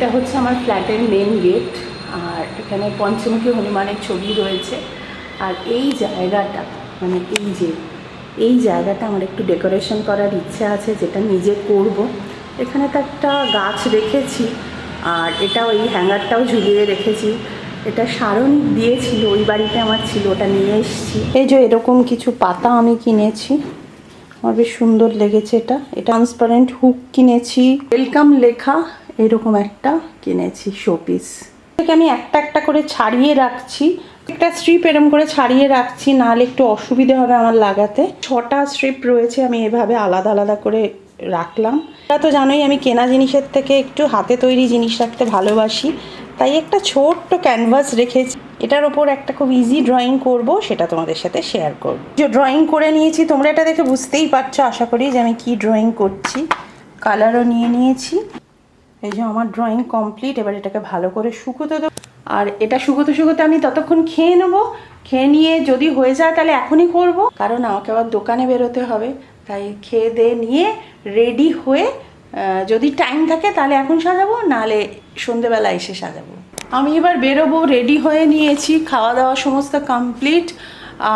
এটা হচ্ছে আমার ফ্ল্যাটের মেন গেট আর এখানে পঞ্চমুখী হনুমানের ছবি রয়েছে। আর এই জায়গাটা মানে এই যে এই জায়গাটা আমার একটু ডেকোরেশন করার ইচ্ছে আছে যেটা নিজে করব। এখানে তো একটা গাছ রেখেছি আর এটা ওই হ্যাঙ্গারটাও ঝুলিয়ে রেখেছি। এটা সারণ দিয়েছিল ওই বাড়িতে আমার ছিল ওটা নিয়ে এসেছি। এই যে এরকম কিছু পাতা আমি কিনেছি আমার বেশ সুন্দর লেগেছে এটা। এটা ট্রান্সপারেন্ট হুক কিনেছি। ওয়েলকাম লেখা এরকম একটা কিনেছি শোপিস এটাকে আমি একটা একটা করে ছাড়িয়ে রাখছি। একটা স্ট্রিপ এরম করে ছাড়িয়ে রাখছি, নাহলে একটু অসুবিধে হবে আমার লাগাতে। ছটা স্ট্রিপ রয়েছে, আমি এভাবে আলাদা আলাদা করে রাখলাম। তা তো জানোই, আমি কেনা জিনিসের থেকে একটু হাতে তৈরি জিনিস রাখতে ভালোবাসি। তাই একটা ছোট্ট ক্যানভাস রেখেছি। এটার ওপর একটা খুব ইজি ড্রয়িং করব, সেটা তোমাদের সাথে শেয়ার করব। যে ড্রয়িং করে নিয়েছি, তোমরা এটা দেখে বুঝতেই পারছ। আশা করি যে আমি কি ড্রয়িং করছি। কালারও নিয়ে নিয়েছি। এই যে আমার ড্রয়িং কমপ্লিট এবার এটাকে ভালো করে শুকোতে দেবো। আর এটা শুকোতে শুকোতে আমি ততক্ষণ খেয়ে নেব। খেয়ে নিয়ে যদি হয়ে যায় তাহলে এখনই করব। কারণ আমাকে আবার দোকানে বেরোতে হবে। তাই খেয়ে দিয়ে নিয়ে রেডি হয়ে যদি টাইম থাকে তাহলে এখন সাজাবো, নাহলে সন্ধেবেলা এসে সাজাবো। আমি এবার বেরোবো রেডি হয়ে নিয়েছি। খাওয়া দাওয়া সমস্ত কমপ্লিট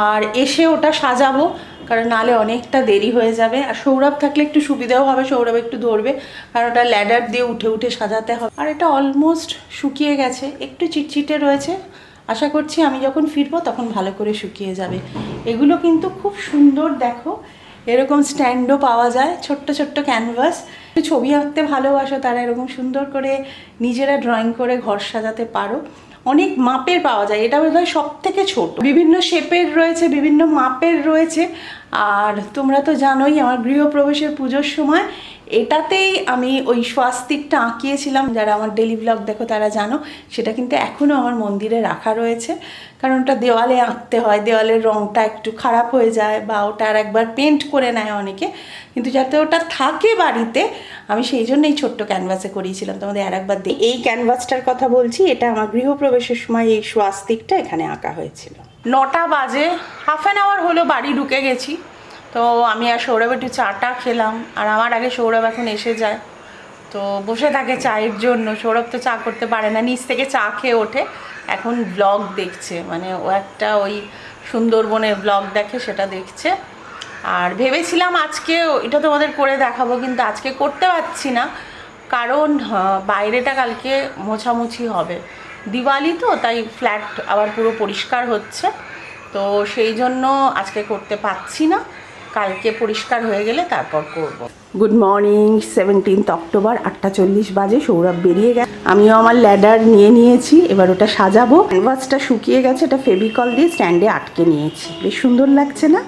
আর এসে ওটা সাজাবো। কারণ নাহলে অনেকটা দেরি হয়ে যাবে। আর সৌরভ থাকলে একটু সুবিধাও হবে, সৌরভ একটু ধরবে। কারণ ওটা ল্যাডার দিয়ে উঠে উঠে সাজাতে হবে। আর এটা অলমোস্ট শুকিয়ে গেছে। একটু চিটচিটে রয়েছে। আশা করছি আমি যখন ফিরবো তখন ভালো করে শুকিয়ে যাবে। এগুলো কিন্তু খুব সুন্দর দেখো। এরকম স্ট্যান্ডও পাওয়া যায়। ছোট্ট ছোট্ট ক্যানভাস ছবি আঁকতে ভালোবাসো তারা। এরকম সুন্দর করে নিজেরা ড্রয়িং করে ঘর সাজাতে পারো। অনেক মাপের পাওয়া যায়। এটা বোধ হয় সব থেকে ছোট। বিভিন্ন শেপের রয়েছে, বিভিন্ন মাপের রয়েছে। আর তোমরা তো জানোই, আমার গৃহপ্রবেশের পুজোর সময় এটাতেই আমি ওই স্বাস্তিকটা আঁকিয়েছিলাম। যারা আমার ডেলি ব্লগ দেখো তারা জানো, সেটা কিন্তু এখনও আমার মন্দিরে রাখা রয়েছে। কারণ ওটা দেওয়ালে আঁকতে হয়, দেওয়ালের রঙটা একটু খারাপ হয়ে যায় বা ওটা আর একবার পেন্ট করে নেয় অনেকে। কিন্তু যাতে ওটা থাকে বাড়িতে, আমি সেই জন্য এই ছোট্ট ক্যানভাসে করিয়েছিলাম। তোমাদের আর একবার দিই এই ক্যানভাসটার কথা বলছি, এটা আমার গৃহপ্রবেশের সময় এই স্বাস্তিকটা এখানে আঁকা হয়েছিল। নটা বাজে হাফ অ্যান আওয়ার হলো বাড়ি ঢুকে গেছি। তো আমি আর সৌরভ একটু চাটা খেলাম, আর আমার আগে সৌরভ এখন এসে যায়। তো বসে থাকে চায়ের জন্য, সৌরভ তো চা করতে পারে না, নিচ থেকে চা খেয়ে ওঠে। এখন ব্লগ দেখছে মানে ও একটা ওই সুন্দরবনের ব্লগ দেখে সেটা দেখছে। আর ভেবেছিলাম আজকে এটা তোমাদের করে দেখাবো, কিন্তু আজকে করতে পারছি না, কারণ বাইরেটা কালকে মোছামুছি হবে। দিওয়ালি তো, তাই ফ্ল্যাট আবার পুরো পরিষ্কার হচ্ছে, তো সেই জন্য আজকে করতে পারছি না। কালকে পরিষ্কার হয়ে গেলে তারপর করব। গুড মর্নিং সেভেন্টিন্থ অক্টোবর আটটা চল্লিশ বাজে, সৌরভ বেরিয়ে গেছে। আমিও আমার ল্যাডার নিয়ে নিয়েছি, এবার ওটা সাজাবো। ক্যানভাসটা শুকিয়ে গেছে, এটা ফেভিকল দিয়ে স্ট্যান্ডে আটকে নিয়েছি। বেশ সুন্দর লাগছে না?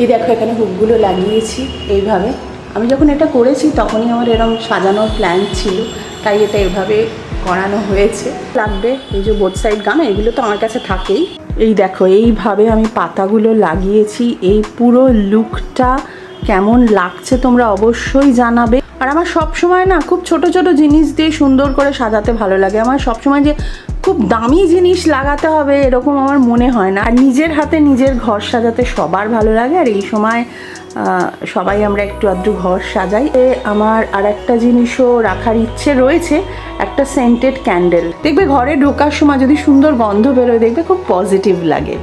এই দেখো, এখানে হুকগুলো লাগিয়েছি এইভাবে। আমি যখন এটা করেছি, তখনই আমার এরকম সাজানোর প্ল্যান ছিল। তাই এটা এভাবে করানো হয়েছে। লাগবে এই যে বোথ সাইড গাম, এগুলো তো আমার কাছে থাকেই। এই দেখো, এইভাবে আমি পাতাগুলো লাগিয়েছি। এই পুরো লুকটা কেমন লাগছে তোমরা অবশ্যই জানাবে। আর আমার সব সময় না খুব ছোট ছোট জিনিস দিয়ে সুন্দর করে সাজাতে ভালো লাগে। আমার সব সময় যে খুব দামি জিনিস লাগাতে হবে এরকম আমার মনে হয় না। আর নিজের হাতে নিজের ঘর সাজাতে সবার ভালো লাগে। আর এই সময় সবাই আমরা একটু আধটু ঘর সাজাই। আমার আর একটা জিনিসও রাখার ইচ্ছে রয়েছে। একটা সেন্টেড ক্যান্ডেল দেখবে ঘরে ঢোকার সময় যদি সুন্দর গন্ধ বেরোয়, দেখবে খুব পজিটিভ লাগে।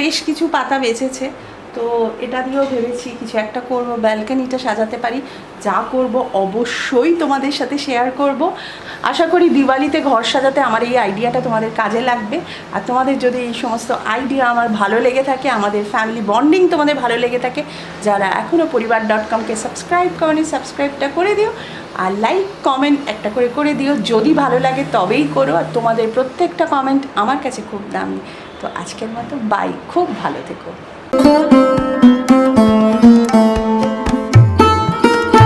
বেশ কিছু পাতা বেঁচেছে। তো এটা দিয়েও ভেবেছি কিছু একটা করব, ব্যালকানিটা সাজাতে পারি। যা করব অবশ্যই তোমাদের সাথে শেয়ার করব। আশা করি দিওয়ালিতে ঘর সাজাতে আমার এই আইডিয়াটা তোমাদের কাজে লাগবে। আর তোমাদের যদি এই সমস্ত আইডিয়া আমার ভালো লেগে থাকে, আমাদের ফ্যামিলি বন্ডিং তোমাদের ভালো লেগে থাকে, যারা এখনও পরিবার ডট কমকে সাবস্ক্রাইব করনি সাবস্ক্রাইবটা করে দিও। আর লাইক কমেন্ট একটা করে করে দিও। যদি ভালো লাগে তবেই করো। আর তোমাদের প্রত্যেকটা কমেন্ট আমার কাছে খুব দামি। তো আজকের মতো বাই খুব ভালো থেকো।